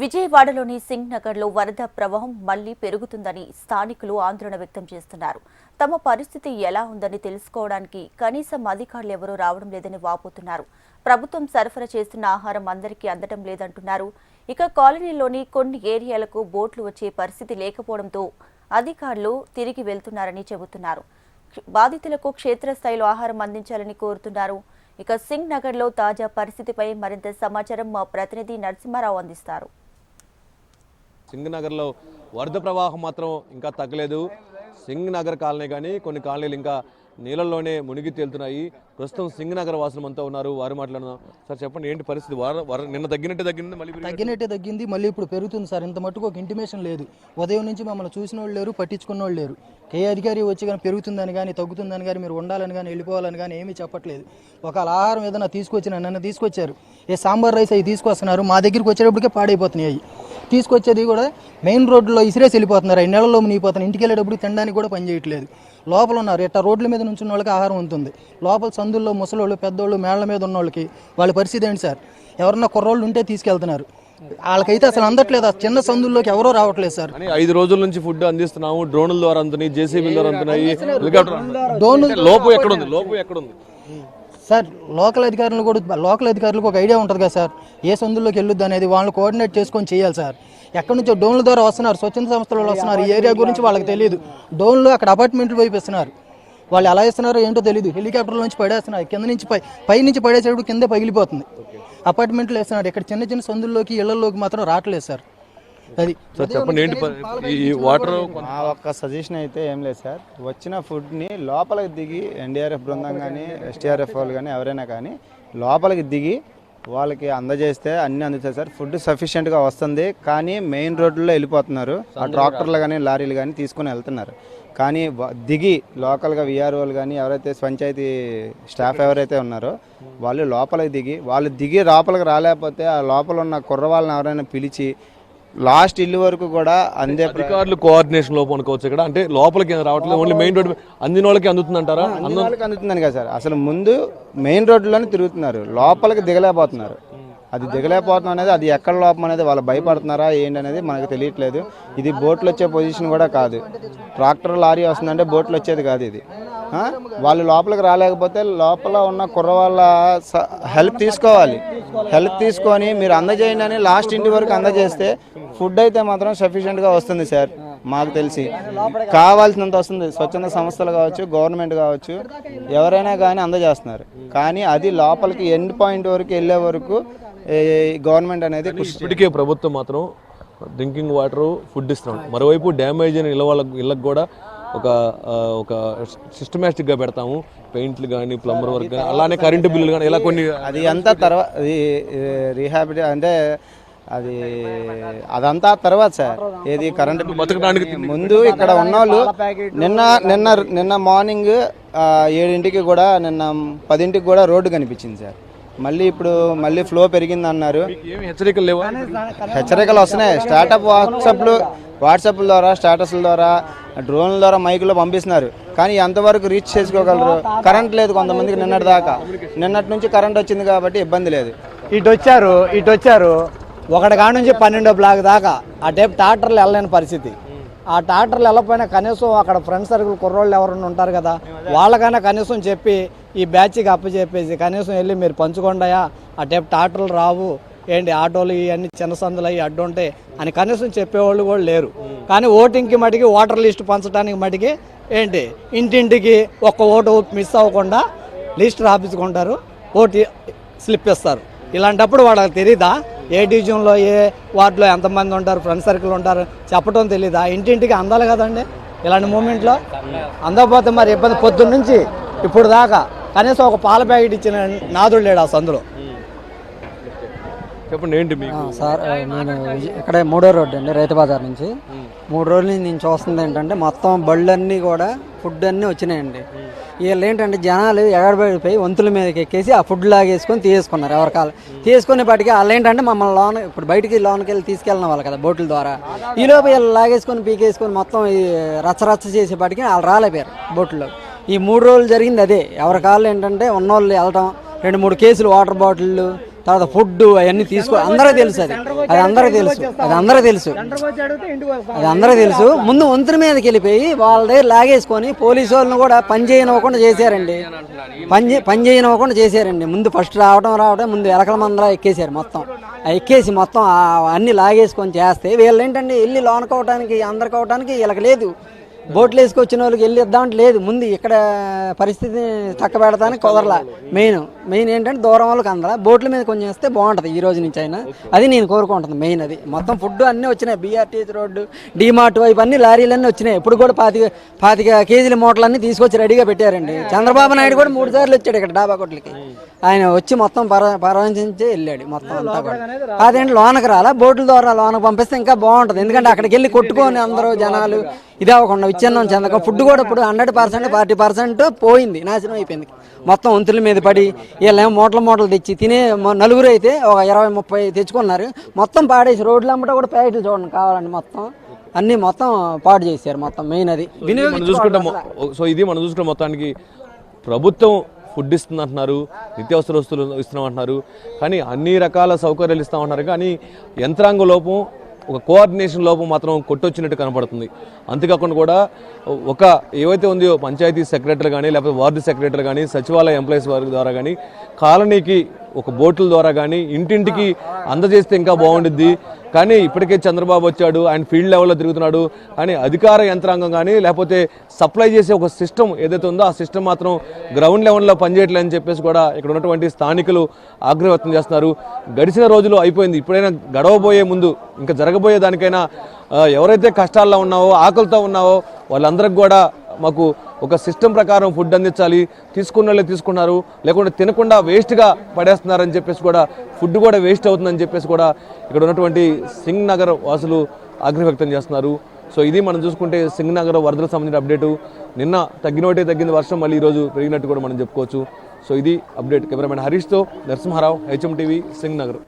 విజయవాడలోని సింగ్ నగర్లో వరద ప్రవాహం మళ్ళీ పెరుగుతుందని స్థానికులు ఆందోళన వ్యక్తం చేస్తున్నారు. తమ పరిస్థితి ఎలా ఉందని తెలుసుకోవడానికి కనీసం అధికారులు ఎవరూ రావడం లేదని వాపోతున్నారు. ప్రభుత్వం సరఫరా చేస్తున్న ఆహారం అందరికీ అందడం లేదంటున్నారు. ఇక కాలనీలోని కొన్ని ఏరియాలకు బోట్లు వచ్చే పరిస్థితి లేకపోవడంతో అధికారులు తిరిగి వెళ్తున్నారని చెబుతున్నారు. బాధితులకు క్షేత్రస్థాయిలో ఆహారం అందించాలని కోరుతున్నారు. ఇక సింగ్ నగర్లో తాజా పరిస్థితిపై మరింత సమాచారం మా ప్రతినిధి నరసింహారావు అందిస్తారు. సింగ్ నగర్లో వరద ప్రవాహం మాత్రం ఇంకా తగ్గలేదు. సింగ్ నగర్ కాలనీ కానీ కొన్ని కాలనీలు ఇంకా నీళ్ళల్లోనే మునిగి తేలుతున్నాయి. ప్రస్తుతం సింగ్ వాసులు మనతో ఉన్నారు. వారు మాట్లాడుతున్నాం సార్ చెప్పండి ఏంటి పరిస్థితి? వర వర- నిన్న తగ్గినట్టే తగ్గింది మళ్ళీ తగ్గినట్టే తగ్గింది మళ్ళీ ఇప్పుడు పెరుగుతుంది సార్. ఇంత మట్టుకు ఒక ఇంటిమేషన్ లేదు. ఉదయం నుంచి మమ్మల్ని చూసిన వాళ్ళు లేరు పట్టించుకున్న వాళ్ళు లేరు. ఏ అధికారి వచ్చి కానీ పెరుగుతుందని కానీ తగ్గుతుందని కానీ మీరు ఉండాలని కానీ వెళ్ళిపోవాలని కానీ ఏమీ చెప్పట్లేదు. ఒకవేళ ఆహారం ఏదైనా తీసుకొచ్చిన నన్ను తీసుకొచ్చారు. ఏ సాంబార్ రైస్ అవి తీసుకొస్తున్నారు. మా దగ్గరికి వచ్చేటప్పటికే పాడైపోతున్నాయి అవి. తీసుకొచ్చేది కూడా మెయిన్ రోడ్లో ఇసిరేసి వెళ్ళిపోతున్నారు. ఐదు నెలల్లో మునిగిపోతున్నారు ఇంటికి వెళ్ళేటప్పుడు తినడానికి కూడా పని చేయట్లేదు. లోపల ఉన్నారు. ఇట్లా రోడ్ల మీద నుంచి వాళ్ళకి ఆహారం ఉంటుంది. లోపల సందుల్లో ముసలోళ్ళు పెద్దోళ్ళు మేళ్ళ మీద ఉన్న వాళ్ళకి వాళ్ళ పరిస్థితి ఏంటి సార్? ఎవరన్నా కుర్రోళ్ళు ఉంటే తీసుకెళ్తున్నారు. వాళ్ళకైతే అసలు అందట్లేదు. ఆ చిన్న సందుల్లోకి ఎవరో రావట్లేదు సార్. ఐదు రోజుల నుంచి ఫుడ్ అందిస్తున్నాము. డ్రోన్ల ద్వారా అందుతున్నాయి జేసీబీ ద్వారా అందుతున్నాయి లోపం ఎక్కడ ఉంది లోపం ఎక్కడ ఉంది సార్ లోకల్ అధికారులు కూడా లోకల్ అధికారులకు ఒక ఐడియా ఉంటుంది కదా సార్. ఏ సందుల్లోకి వెళ్ళొద్దు అనేది వాళ్ళు కోఆర్డినేట్ చేసుకొని చేయాలి సార్. ఎక్కడి నుంచో డోన్ల ద్వారా వస్తున్నారు స్వచ్ఛంద సంస్థల వస్తున్నారు ఈ ఏరియా గురించి వాళ్ళకి తెలియదు. డోన్లు అక్కడ అపార్ట్మెంట్లు వైపు ఇస్తున్నారు. వాళ్ళు ఎలా ఇస్తున్నారో ఏంటో తెలియదు. హెలికాప్టర్ నుంచి పడేస్తున్నారు. కింద నుంచి పై పై నుంచి పడేసేటప్పుడు కింద పగిలిపోతుంది. అపార్ట్మెంట్లు వేస్తున్నారు. ఇక్కడ చిన్న చిన్న సందుల్లోకి ఇళ్ళలోకి మాత్రం రావట్లేదు సార్. అది సార్ చెప్పండి ఏంటి ప- ఈ వాటర్ మా ఒక్క సజెషన్ అయితే ఏం లేదు సార్. వచ్చిన ఫుడ్ని లోపలికి దిగి ఎన్డీఆర్ఎఫ్ బృందం కానీ ఎస్టీఆర్ఎఫ్ వాళ్ళు కానీ ఎవరైనా కానీ లోపలికి దిగి వాళ్ళకి అందజేస్తే అన్ని అందుతాయి సార్. ఫుడ్ సఫిషియెంట్గా వస్తుంది. కానీ మెయిన్ రోడ్లో వెళ్ళిపోతున్నారు. ఆ ట్రాక్టర్లు కానీ లారీలు కానీ తీసుకుని వెళ్తున్నారు. కానీ దిగి లోకల్గా విఆర్ఓలు కానీ ఎవరైతే పంచాయతీ స్టాఫ్ ఎవరైతే ఉన్నారో వాళ్ళు లోపలికి దిగి వాళ్ళు దిగి లోపలికి రాలేకపోతే ఆ లోపల ఉన్న కుర్ర వాళ్ళని ఎవరైనా పిలిచి లాస్ట్ ఇల్లు వరకు కూడా అందే అధికారులు కోఆర్డినేషన్ లోపం అనుకోవచ్చు ఇక్కడ. అంటే లోపలికి రావట్లేదు ఓన్లీ మెయిన్ రోడ్ అందిన వాళ్ళకి అందుతుందంటారా? అన్ని వాళ్ళకి అందుతుందని కదా సార్. అసలు ముందు మెయిన్ రోడ్లోనే తిరుగుతున్నారు. లోపలికి దిగలేకపోతున్నారు. అది దిగలేకపోతున్నాం అనేది అది ఎక్కడ లోపం అనేది వాళ్ళు భయపడుతున్నారా ఏంటి అనేది మనకు తెలియట్లేదు. ఇది బోట్లు వచ్చే పొజిషన్ కూడా కాదు. ట్రాక్టర్ లారీ వస్తుందంటే బోట్లు వచ్చేది కాదు ఇది? వాళ్ళు లోపలికి రాలేకపోతే లోపల ఉన్న కుర్రవాళ్ళ స- హెల్ప్ తీసుకోవాలి. హెల్ప్ తీసుకొని మీరు అందజేయండి అని లాస్ట్ ఇంటి వరకు అందజేస్తే ఫుడ్ అయితే మాత్రం సఫిషియెంట్గా వస్తుంది సార్. మాకు తెలిసి. కావాల్సినంత వస్తుంది. స్వచ్ఛంద సంస్థలు కావచ్చు గవర్నమెంట్ కావచ్చు ఎవరైనా కానీ అందజేస్తున్నారు. కానీ అది లోపలికి ఎండ్ పాయింట్ వరకు వెళ్ళే వరకు గవర్నమెంట్ అనేది ఇప్పటికే ప్రభుత్వం మాత్రం డ్రింకింగ్ వాటర్ ఫుడ్ ఇస్తున్నాం. మరోవైపు డ్యామేజ్ అయిన ఇళ్ళ వాళ్ళ ఇళ్ళకి కూడా ఒక ఒక సిస్టమేటిక్గా పెడతాము. పెయింట్లు కానీ ప్లంబర్ వర్క్ కానీ అలానే కరెంటు బిల్లులు కానీ ఇలా కొన్ని అది అంతా తర్వాత రీహాబిలి అంటే అది అదంతా తర్వాత సార్. ఏది కరెంట్ ముందు ఇక్కడ ఉన్నోళ్ళు నిన్న నిన్న నిన్న మార్నింగ్ ఏడింటికి కూడా నిన్న పదింటికి కూడా రోడ్డు కనిపించింది సార్. మళ్ళీ ఇప్పుడు మళ్ళీ ఫ్లో పెరిగింది అన్నారు హెచ్చరికలు లేవా? హెచ్చరికలు వస్తున్నాయి. స్టార్టప్ వాట్సాప్లు వాట్సాప్ల ద్వారా స్టేటస్ల ద్వారా డ్రోన్ల ద్వారా మైకులో పంపిస్తున్నారు. కానీ ఎంతవరకు రీచ్ చేసుకోగలరు? కరెంట్ లేదు కొంతమందికి నిన్నటి దాకా నిన్నటి నుంచి కరెంట్ వచ్చింది కాబట్టి ఇబ్బంది లేదు. ఇటు వచ్చారు ఇటు వచ్చారు ఒకటి కాడ నుంచి పన్నెండో బ్లాక్ దాకా ఆ టైప్ ట్రాక్టర్లు వెళ్ళలేని పరిస్థితి. ఆ ట్రాక్టర్లు వెళ్ళకపోయినా కనీసం అక్కడ ఫ్రెండ్ సర్కిల్ కుర్రోళ్ళు ఎవరైనా ఉంటారు కదా వాళ్ళకైనా కనీసం చెప్పి ఈ బ్యాచ్కి అప్పచెప్పేసి కనీసం వెళ్ళి మీరు పంచుకోండాయా ఆ టైప్ ట్రాక్టర్లు రావు ఏంటి ఆటోలు ఇవన్నీ చిన్న సందులు అవి అడ్డు ఉంటాయి అని కనీసం చెప్పేవాళ్ళు కూడా లేరు. కానీ ఓటింగ్కి మటుకి ఓటర్ లిస్ట్ పంచడానికి మటుకి ఏంటి ఇంటింటికి ఒక్క ఓటు మిస్ అవ్వకుండా లిస్ట్ రాపించుకుంటారు ఓటు స్లిప్ ఇస్తారు. ఇలాంటప్పుడు వాళ్ళకి తెలీదా? ఏ డివిజన్లో ఏ వార్డులో ఎంతమంది ఉంటారు ఫ్రెండ్ సర్కిల్ ఉంటారు చెప్పడం తెలీదా? ఇంటింటికి అందాలి కదండి ఇలాంటి మూమెంట్లో? అందకపోతే మరి ఇబ్బంది. పొద్దున్న నుంచి ఇప్పుడు దాకా కనీసం ఒక పాల ప్యాకెట్ ఇచ్చిన నాదుడు లేడు ఆ సందులో. చెప్పండి ఏంటి సార్ నేను ఇక్కడే మూడో రోడ్డు అండి రైతు బజార్ నుంచి. మూడు రోజుల నుంచి నేను చూస్తుంది ఏంటంటే మొత్తం బళ్ళన్నీ కూడా ఫుడ్ అన్నీ వచ్చినాయండి. వీళ్ళు ఏంటంటే జనాలు ఎగడబడిపోయి వంతుల మీదకి ఎక్కేసి ఆ ఫుడ్ లాగేసుకొని తీసుకున్నారు ఎవరికాలు తీసుకునేపాటికి వాళ్ళు ఏంటంటే మమ్మల్ని లోన ఇప్పుడు బయటికి లోనకి వెళ్ళి తీసుకెళ్ళిన వాళ్ళు కదా బోట్ల ద్వారా. ఈ లోపు వీళ్ళు లాగేసుకొని పీకేసుకొని మొత్తం ఈ రచ్చరచ్చ చేసేపాటికి వాళ్ళు రాలేపోయారు బోట్లో ఈ మూడు రోజులు జరిగింది అదే. ఎవరి కాళ్ళు ఏంటంటే ఉన్నోళ్ళు వెళ్ళటం రెండు మూడు కేసులు వాటర్ బాటిళ్ళు తర్వాత ఫుడ్ అవన్నీ తీసుకో అందరికీ తెలుసు అది. అది అందరికీ తెలుసు. అది అందరికీ తెలుసు. అది అందరికీ తెలుసు. ముందు వంతుల మీదకి వెళ్ళిపోయి వాళ్ళ దగ్గర లాగేసుకొని పోలీసు వాళ్ళని కూడా పని చేయనివ్వకుండా చేశారండి. పని పని చేయనివ్వకుండా చేశారండి. ముందు ఫస్ట్ రావడం రావడం ముందు ఎలకల మందరా ఎక్కేశారు మొత్తం. ఆ ఎక్కేసి మొత్తం అన్ని లాగేసుకొని చేస్తే వీళ్ళు ఏంటంటే వెళ్ళి లోనకోవడానికి అందరికి అవడానికి వీళ్ళకి లేదు. బోట్లు వేసుకొచ్చిన వాళ్ళకి వెళ్ళి ఇద్దామంటే లేదు. ముందు ఇక్కడ పరిస్థితి చక్క పెడతానికి కుదరలా. మెయిన్ మెయిన్ ఏంటంటే దూరం వాళ్ళకి అందరా బోట్ల మీద కొంచెం వేస్తే బాగుంటుంది ఈ రోజు నుంచి అయినా. అది నేను కోరుకుంటుంది మెయిన్ అది. మొత్తం ఫుడ్ అన్నీ వచ్చినాయి. బీఆర్టీసీ రోడ్డు డీమార్ట్ వైపు అన్ని లారీలన్నీ వచ్చినాయి. ఇప్పుడు కూడా పాతిక పాతిక కేజీల మూటలన్నీ తీసుకొచ్చి రెడీగా పెట్టారండి. చంద్రబాబు నాయుడు కూడా మూడు సార్లు వచ్చాడు ఇక్కడ డాబా కొట్లకి. ఆయన వచ్చి మొత్తం పర పరామర్శించి వెళ్ళాడు మొత్తం అంతా కూడా. అదేంటి లోనకి రాలా? బోట్ల ద్వారా లోనకు పంపిస్తే ఇంకా బాగుంటుంది. ఎందుకంటే అక్కడికి వెళ్ళి కొట్టుకొని అందరూ జనాలు ఇది అవ్వకుండా విచ్ఛిన్నం చెందక ఫుడ్ కూడా ఇప్పుడు హండ్రెడ్ పర్సెంట్ ఫార్టీ పర్సెంట్ పోయింది. నాశనం అయిపోయింది. మొత్తం వంతుల మీద పడి వీళ్ళేమో మూటలు మూటలు తెచ్చి తినే నలుగురు అయితే ఒక ఇరవై ముప్పై తెచ్చుకున్నారు. మొత్తం పాడేసి రోడ్లు అమ్మట కూడా ప్యాకెట్లు చూడండి కావాలండి మొత్తం. అన్నీ మొత్తం పాడు చేశారు మొత్తం మెయిన్ అది. మనం చూసుకుంటాం సో ఇది మనం చూసుకుంటాం మొత్తానికి ప్రభుత్వం ఫుడ్ ఇస్తుందంటున్నారు నిత్యావసర వస్తువులు ఇస్తున్నామంటున్నారు. కానీ అన్ని రకాల సౌకర్యాలు ఇస్తామంటున్నారు. కానీ యంత్రాంగ లోపం ఒక కోఆర్డినేషన్ లోపం మాత్రం కొట్టొచ్చినట్టు కనపడుతుంది. అంతేకాకుండా కూడా ఒక ఏవైతే ఉందో పంచాయతీ సెక్రటరీ కానీ లేకపోతే వార్డు సెక్రటరీ కానీ సచివాలయ ఎంప్లాయీస్ వారి ద్వారా కానీ కాలనీకి ఒక బోట్ల ద్వారా కానీ ఇంటింటికి అందజేస్తే ఇంకా బాగుండిద్ది. కానీ ఇప్పటికే చంద్రబాబు వచ్చాడు ఆయన ఫీల్డ్ లెవెల్లో తిరుగుతున్నాడు. కానీ అధికార యంత్రాంగం కానీ లేకపోతే సప్లై చేసే ఒక సిస్టమ్ ఏదైతే ఉందో ఆ సిస్టమ్ మాత్రం గ్రౌండ్ లెవెల్లో పనిచేయట్లేదని చెప్పేసి కూడా ఇక్కడ ఉన్నటువంటి స్థానికులు ఆగ్రహం వ్యక్తం చేస్తున్నారు. గడిచిన రోజులు అయిపోయింది. ఇప్పుడైనా గడవబోయే ముందు ఇంకా జరగబోయే దానికైనా ఎవరైతే కష్టాల్లో ఉన్నావో ఆకలితో ఉన్నావో వాళ్ళందరికి కూడా మాకు ఒక సిస్టమ్ ప్రకారం ఫుడ్ అందించాలి. తీసుకున్న వాళ్ళే తీసుకున్నారు. లేకుంటే తినకుండా వేస్ట్గా పడేస్తున్నారని చెప్పేసి కూడా ఫుడ్ కూడా వేస్ట్ అవుతుందని చెప్పేసి కూడా ఇక్కడ ఉన్నటువంటి సింగ్ నగర్ వాసులు ఆగ్రహ వ్యక్తం చేస్తున్నారు. సో ఇది మనం చూసుకుంటే సింగ్ నగర్ వరదలకు సంబంధించిన అప్డేటు. నిన్న తగ్గినోటే తగ్గింది వర్షం మళ్ళీ ఈరోజు పెరిగినట్టు కూడా మనం చెప్పుకోవచ్చు. సో ఇది update. Cameraman హరీష్తో Narasimharao H M TV Singh Nagar.